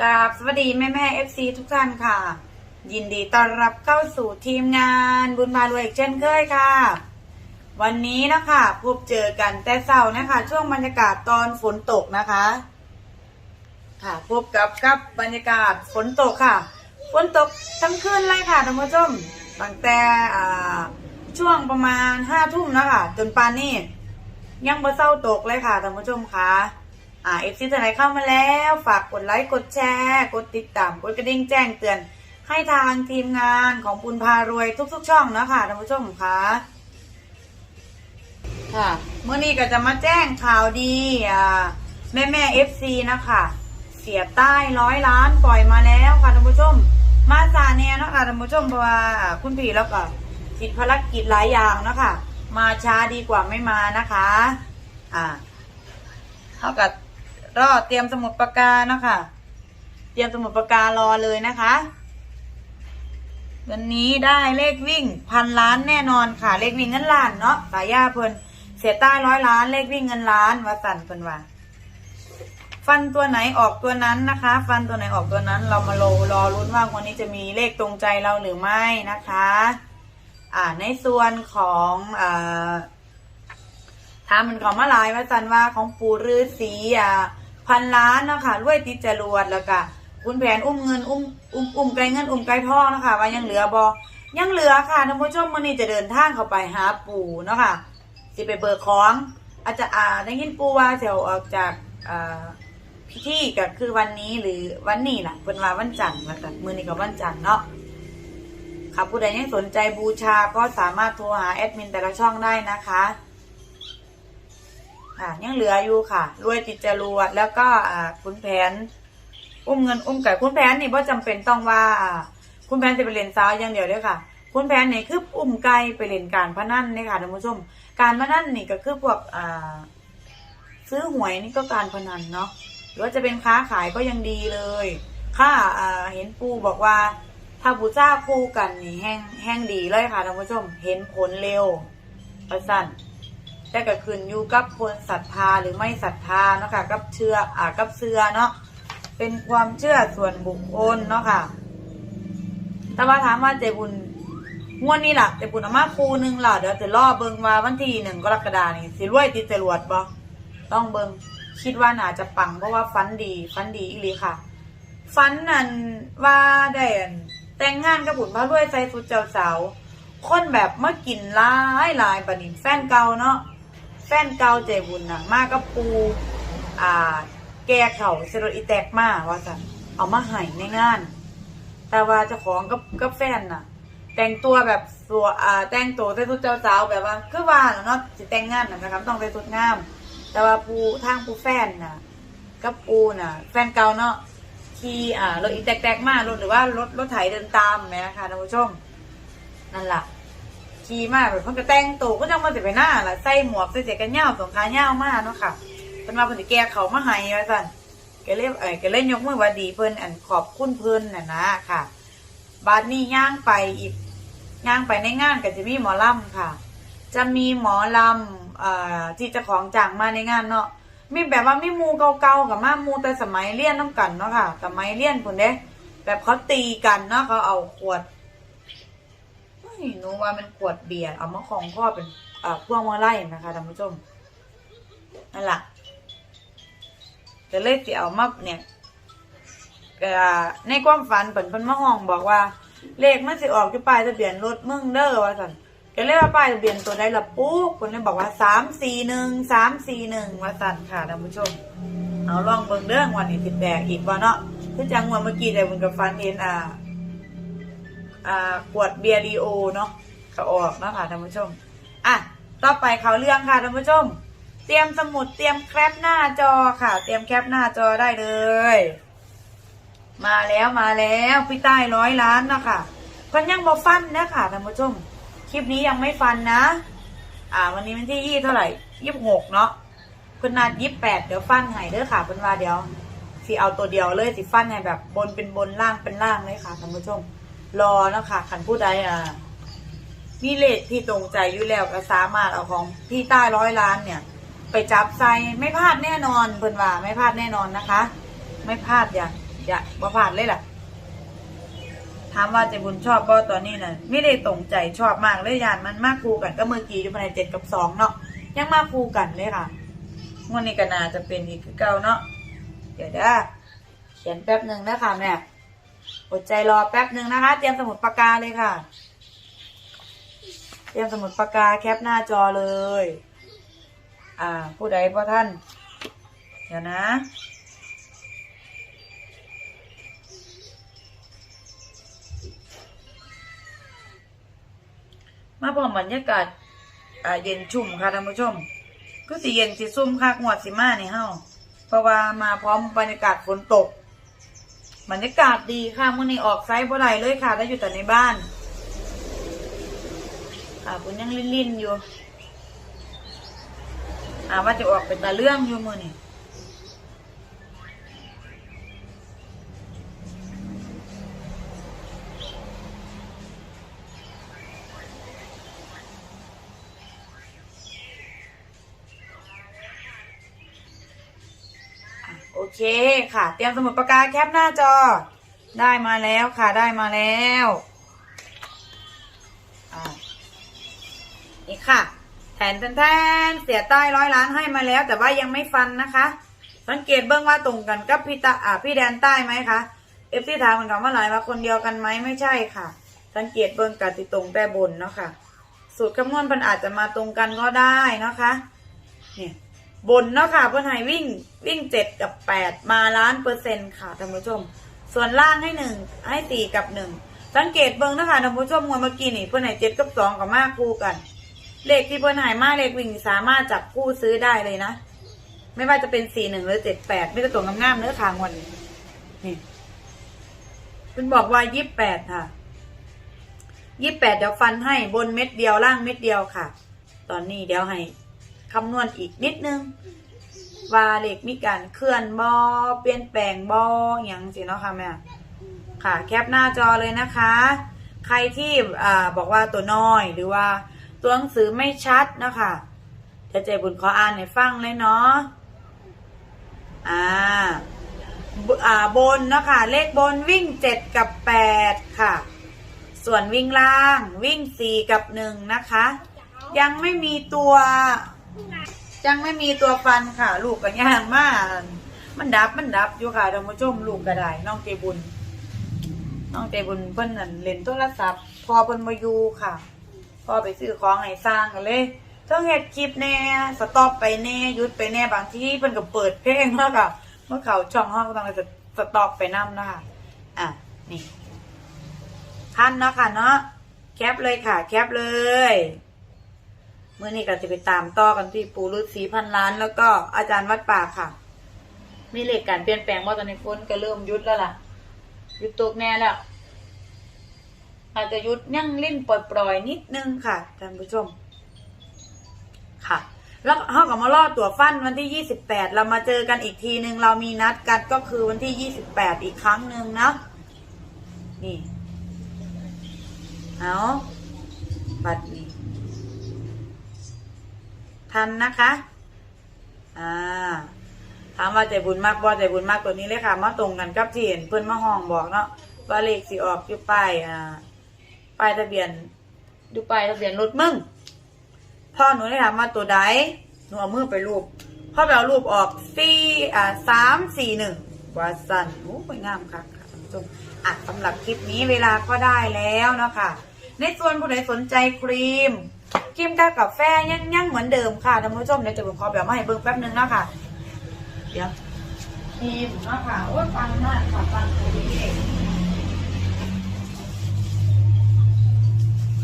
กราบสวัสดีแม่แม่เอฟซีทุกท่านค่ะ ยินดีต้อนรับเข้าสู่ทีมงานบุญพารวยอีกเช่นเคยค่ะ วันนี้นะคะพบเจอกันแต่เช้านะคะ ช่วงบรรยากาศตอนฝนตกนะคะ ค่ะพบกับกับบรรยากาศฝนตกค่ะฝนตกทั้งคืนเลยค่ะท่านผู้ชมตั้งแต่ช่วงประมาณห้าทุ่มนะคะจนปานนี้ยังบ่เศร้าตกเลยค่ะท่านผู้ชมค่ะ อ่าเอฟซีท่านไหนเข้ามาแล้ว ฝากกดไลค์กดแชร์ กดติดตามกดกระดิ่งแจ้งเตือน ให้ทางทีมงานของปุณพารวยทุก ๆ ช่องนะคะท่านผู้ชมคะค่ะเมื่อนี้ก็จะมาแจ้งข่าวดีอ่าแม่แม่เอฟซีนะคะเสียใต้ร้อยล้านปล่อยมาแล้วค่ะท่านผู้ชม มาซาเนียนะคะท่านผู้ชมเพราะว่าคุณพี่แล้วก็ติดภารกิจหลายอย่างนะคะมาช้าดีกว่าไม่มานะคะ อ่าเท่ากับ รอเตรียมสมุดปากกานะคะ เตรียมสมุดปากการอเลยนะคะ วันนี้ได้เลขวิ่งพันล้านแน่นอนค่ะ เลขวิ่งเงินล้านเนาะสายยาเพิ่นเสียใต้ร้อยล้านเลขวิ่งเงินล้านวาสันเพิ่นว่าฟันตัวไหนออกตัวนั้นนะคะ ฟันตัวไหนออกตัวนั้น เรามาโลรอรุ้นว่าวันนี้จะมีเลขตรงใจเราหรือไม่นะคะ อ่าในส่วนของอ่าถามมันของมาลายว่าจันว่าของปู่ฤาษีอ่า พันล้านเนาะคะรวยติดจรวดแล้วก็คุณแผนอุ้มเงินอุ้มอุ้มอุ้มไกลเงินอุ้มไกลทองนะคะว่ายังเหลือบอยังเหลือค่ะท่านผู้ชมมื่อนี้จะเดินทางเข้าไปหาปู่เนาะค่ะสิไปเบิกของอาจจะอ่าได้ยินปู่ว่าเสียวออกจากอ่าพิธีก็คือวันนี้หรือวันนี้ล่ะเป็นว่าวันจันทร์แล้วกันมือนี้ก็วันจันทร์เนาะค่ะผู้ใดยังสนใจบูชาก็สามารถโทรหาแอดมินแต่ละช่องได้นะคะ ค่ะยังเหลืออยู่ค่ะ รวยติดจรวดแล้วก็อ่าคุณแผน อุ้มเงินอุ้มไก่คุณแผนนี่เพราะจำเป็นต้องว่าอ่า คุณแผนจะไปเล่นสาวอย่างเดียวเด้วยค่ะ คุณแผนนี่คืออุ้มไก่ไปเล่นการพนันเนี่ยค่ะท่านผู้ชม การพนันนี่ก็คือพวกอ่าซื้อหวยนี่ก็การพนันเนาะหรือว่าจะเป็นค้าขายก็ยังดีเลยค่าอ่าเห็นปูบอกว่า ถ้าบูชาคู่กันนี่แห้งแห้งดีเลยค่ะท่านผู้ชม เห็นผลเร็วประสัน แต่ก็ขึ้นอยู่กับคนศรัทธาหรือไม่ศรัทธาเนาะค่ะกับเชื่ออ่ากับเชื่อเนาะเป็นความเชื่อส่วนบุคคลเนาะค่ะ แต่ว่าถามว่าเจบุญงวดนี้ล่ะเจบุญเอมาคูหนึงล่ะเดี๋ยวจะรอเบิงว่าวันที่หนึ่งกรกฎานี่สิรวยติดจรวดบ่ต้องเบิงคิดว่าน่าจะปังเพราะว่าฟันดีฟันดีอีหลีค่ะฟันนั่นว่าได้อั่นแต่งงานกับบุญพระรวยใส่สุดเจ้าสาวคนแบบมากินหลายหลายปนินแฟนเก่าเนาะ แฟนเก่าเจบุญน่ะ มากับปูอ่า แกเข่าเซโรอีแตกมาว่าสันเอามาให้ในงาน แต่ว่าเจ้าของกับกับแฟนน่ะ แต่งตัวแบบสัวอ่าแต่งตัวใส่ชุดเจ้าสาวแบบว่าคือว่าเนาะสิแต่งงานน่ะนะครับ ต้องใส่ชุดงาม แต่ว่าปูทางปูแฟนน่ะ กับปูน่ะ แฟนเก่าเนาะขี่อ่ารถอีแตกๆมารถหรือว่ารถรถไถเดินตามแม่นะคะท่านผู้ชมนั่นแหละ ขี่มาแบบเพิ่นก็แต่งตัวก็จังมาสิไปหน้าล่ะใส่หมวกใส่เสื้อกันยาวสงขาย่าวมาเนาะค่ะเพิ่นมาเพิ่นสิแก้เขามาให้ว่าซั่นก็เลยเอ้ยก็เลยยกมือว่าดีเพิ่นอันขอบคุณเพิ่นน่ะนะค่ะบาดนี้ย่างไปอีกย่างไปในงานก็จะมีหมอลำค่ะ จะมีหมอลำเอ่อที่จะของจ้างมาในงานเนาะมีแบบว่ามีมูเก่าๆกับมามูแต่สมัยเรียนน้ำกันเนาะค่ะ สมัยเรียนคนเด้แบบเขาตีกันเนาะเขาเอาขวด หนูว่ามันขวดเบียร์เอามาของพ่อเป็นอ่อพวงมาไล่นะคะท่านผู้ชมนั่นแหละก็เลยสิเอามาเนี่ยในความฝันเปิ่นเพิ่นมาห้องบอกว่า เลขมันสิออกที่ป้ายทะเบียนรถมึงเด้อว่าสันก็เลยว่าป้ายทะเบียนตัวใดละปุ๊บคนเลยบอกว่าสามสี่หนึ่งสามสี่หนึ่งว่าสันค่ะท่านผู้ชม เอาลองเบิ่งเรื่องวันนี้สิแตกอีกว่าเนาะคือจังวันเมื่อกี้แต่มันกับฟันเห็นอ่า อ่าขวดเบียร์ดีโอเนาะก็ออกนะค่ะท่านผู้ชม อะ ต่อไปเขาเรื่องค่ะท่านผู้ชม เตรียมสมุดเตรียมแคปหน้าจอค่ะ เตรียมแคปหน้าจอได้เลย มาแล้วมาแล้วพี่ใต้ร้อยล้านนะค่ะเพิ่นยังบ่ฟันนะค่ะท่านผู้ชม คลิปนี้ยังไม่ฟันนะ อ่า วันนี้วันที่ยี่เท่าไหร่ยี่สิบหกเนาะเพิ่นนัดยี่สิบแปดเดี๋ยวฟันให้เด้อค่ะเพิ่นว่าเดี๋ยวสิเอาตัวเดียวเลยสิฟันให้แบบบนเป็นบนล่างเป็นล่างเลยค่ะท่านผู้ชม รอเนาะค่ะขันผู้ใดอ่ามีเลขที่ตรงใจอยู่แล้วก็สามารถเอาของพี่ใต้ร้อยล้านเนี่ย ไปจับใส่ไม่พลาดแน่นอนเพิ่นว่าไม่พลาดแน่นอนนะคะ ไม่พลาดอย่าอย่าบ่ผ่านเลยล่ะถามว่าใจบุญชอบก็ตอนนี้น่ะไม่ได้ตรงใจชอบมากเลยยานมันมากคู่กันก็เมื่อกี้อยู่ภายในเจ็ดกับสองเนาะยังมากคู่กันเลยค่ะงวดนี้ก็น่าจะเป็นอีกคือเก่าเนาะเดี๋ยวเด้อเขียนแป๊บหนึ่งนะคะแม่ อดใจรอแป๊บหนึ่งนะคะ เตรียมสมุดปากกาเลยค่ะ เตรียมสมุดปากกาแคปหน้าจอเลย อ่า ผู้ใดพ่อท่าน เดี๋ยวนะมาพร้อมบรรยากาศอ่าเย็นชุ่มค่ะท่านผู้ชม ก็สิเย็นสิซุ่มคักงวดสิมาในี่เฮาเพราะว่ามาพร้อมบรรยากาศฝนตก บรรยากาศดีค่ะมื้อนี้ออกไซส์บ่ไรเลยค่ะ ได้อยู่แต่ในบ้านอ่าคุณยังลิ้นๆอยู่ อ่าว่าจะออกเป็นตาเรื่องอยู่มื้อนี้ เคค่ะ เตรียมสมุดปากกาแคปหน้าจอ ได้มาแล้วค่ะได้มาแล้วนี่ค่ะ แทนแทนเสียใต้ร้อยล้านให้มาแล้ว แต่ว่ายังไม่ฟันนะคะ สังเกตเบื้องว่าตรงกันกับพี่ตาอ่าพี่แดนใต้ไหมคะเอฟซีถามเหมือนกันว่าหลายว่าคนเดียวกันไหมไม่ใช่ค่ะ สังเกตเบื้องกันติตรงแต่บนเนาะค่ะ สูตรคำนวณมันอาจจะมาตรงกันก็ได้นะคะเนี่ย บนเนาะค่ะเพื่อนให้วิ่งวิ่งเจ็ดกับแปดมาล้านเปอร์เซ็นต์ค่ะท่านผู้ชม ส่วนล่างให้หนึ่งให้สี่กับหนึ่งสังเกตเบิ้งนะคะท่านผู้ชมงวดเมื่อกี้นี่เพื่อนให้เจ็ดกับสองกับมากคู่กัน เลขที่เพื่อนใหายมาเลขวิ่งสามารถจับคู่ซื้อได้เลยนะ ไม่ว่าจะเป็นสี่หนึ่งหรือเจ็ดแปดไม่ได้ตัวงามๆเนื้อขางวันนี้นี่เพื่อนบอกว่ายี่แปดค่ะยี่แปดเดี๋ยวฟันให้บนเม็ดเดียวล่างเม็ดเดียวค่ะ ตอนนี้เดี๋ยวให้ คำนวณอีกนิดนึง ว่าเลขมีการเคลื่อนบอเปลี่ยนแปลงบออย่างสิเนาะค่ะแม่ค่ะแคปหน้าจอเลยนะคะ ใครที่อ่าบอกว่าตัวน้อยหรือว่าตัวหนังสือไม่ชัดเนาะคะจะใจบุญขออ่านให้ฟังเลยเนาะอ่าบอ่าบนเนาะค่ะเลขบนวิ่งเจ็ดกับแปดค่ะ ส่วนวิ่งล่างวิ่งสี่กับหนึ่งนะคะ ยังไม่มีตัว ยังไม่มีตัวฟันค่ะ ลูกก็ย่างมากมันดับมันดับอยู่ค่ะท่านผู้ชมลูกก็ได้น้องเจบุญ น้องเจบุญเพิ่นนั่นเล่นโทรศัพท์ พอเพิ่นมาอยู่ค่ะ พอไปซื้อของให้สร้างกันเลยต้องเฮ็ดคลิปแน่สต็อปไปแน่ยุดไปแน่บางที่เพิ่นก็เปิดเพลงแล้วค่ะเมื่อเขาช่องห้องต้องเลยสต็อปไปนำนะคะอะนี่ท่านเนาะค่ะเนาะแคปเลยค่ะ แคปเลย เมื่อนี้ก็จะไปตามต่อกันที่ปูรุษสีพันล้าน แล้วก็อาจารย์วัดป่าค่ะ มีเลขการเปลี่ยนแปลงว่าตอนนี้ฝนก็เริ่มยุดแล้วล่ะ ยุดตกแน่แล้ว อาจจะยุดยั่งเล่นปล่อยๆนิดนึงค่ะท่านผู้ชม ค่ะ แล้วเขากับมาลอดตัวฟันวันที่ยี่สิบแปดเรามาเจอกันอีกทีหนึ่งเรามีนัดกันก็คือวันที่ยี่สิบแปดอีกครั้งหนึ่งนะนี่เอาบัตร ทันนะคะ อ่าถามว่าใจบุญมากบ่ใจบุญมากตัวนี้เลยค่ะมาตรงกันกับที่เห็นเพื่อนมาห้องบอกเนาะว่าเลขสิออกอยู่ป้ายอ่าป้ายทะเบียนดูป้ายทะเบียนรถมึงพ่อหนูได้ถามว่าตัวใดหนูเอามือไปรูปพ่อไปเอารูปออกสี่อ่าสามสี่หนึ่งว่าสันโอ้ยงามค่ะค่ะท่านผู้ชมอะสำหรับคลิปนี้เวลาก็ได้แล้วเนาะค่ะในส่วนผู้ใดสนใจครีม ครีมทากาแฟยังยังเหมือนเดิมค่ะท่านผู้ชมเดี๋ยวจะผมขอแบบมาให้เบิ่งแป๊บนึงเนาะค่ะเดี๋ยวครีมเนาะค่ะโอ้ยฟังมากค่ะฟังตัวนี้เอง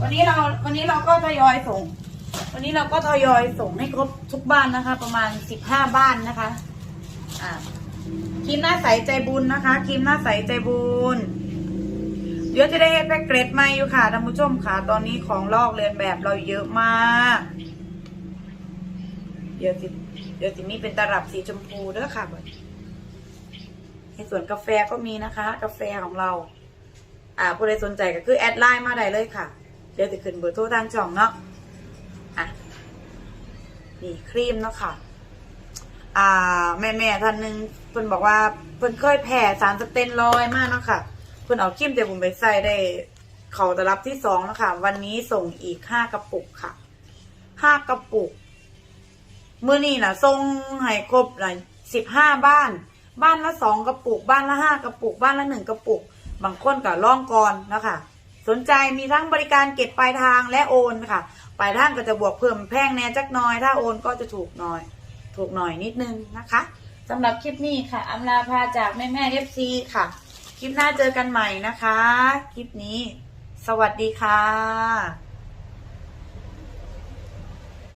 วันนี้เราวันนี้เราก็ทยอยส่ง วันนี้เราก็ทยอยส่งให้ครบทุกบ้านนะคะ ประมาณสิบห้าบ้านนะคะ อ่าครีมหน้าใสใจบุญนะคะครีมหน้าใสใจบุญ ดี๋ยวจะได้เฮ็ดแพ็กเกจใหม่อยู่ค่ะท่านผู้ชมค่ะ ตอนนี้ของลอกเลียนแบบเราเยอะมาก เดี๋ยวสิเดี๋ยวสิมีเป็นตลับสีชมพูเด้อค่ะบในส่วนกาแฟก็มีนะคะ กาแฟของเรา อ่าผู้ใดสนใจก็คือแอดไลน์มาได้เลยค่ะ เดี๋ยวจะขึ้นเบอร์โทรทางช่องเนาะอะนี่ครีมเนาะค่ะอ่าแม่แม่ท่านหนึ่งเพิ่นบอกว่าเพิ่นเคยแพ้สารสเตียรอยมากเนาะค่ะ เพิ่นเอาคิมเตบุมไปใส่ได้เขาตลับที่สองแล้วค่ะ วันนี้ส่งอีกห้ากระปุกค่ะห้ากระปุกเมื่อนี้นะส่งให้ครบนะสิบห้าบ้าน บ้านละสองกระปุก บ้านละห้ากระปุก บ้านละหนึ่งกระปุก บางคนก็ล่องกอนนะคะสนใจมีทั้งบริการเก็บปลายทางและโอนค่ะปลายทางก็จะบวกเพิ่มแพงแน่จักน้อย ถ้าโอนก็จะถูกหน่อย ถูกหน่อยนิดนึงนะคะสำหรับคลิปนี้ค่ะอำลาพาจากแม่แม่เอฟซีค่ะ คลิปหน้าเจอกันใหม่นะคะ คลิปนี้ สวัสดีค่ะ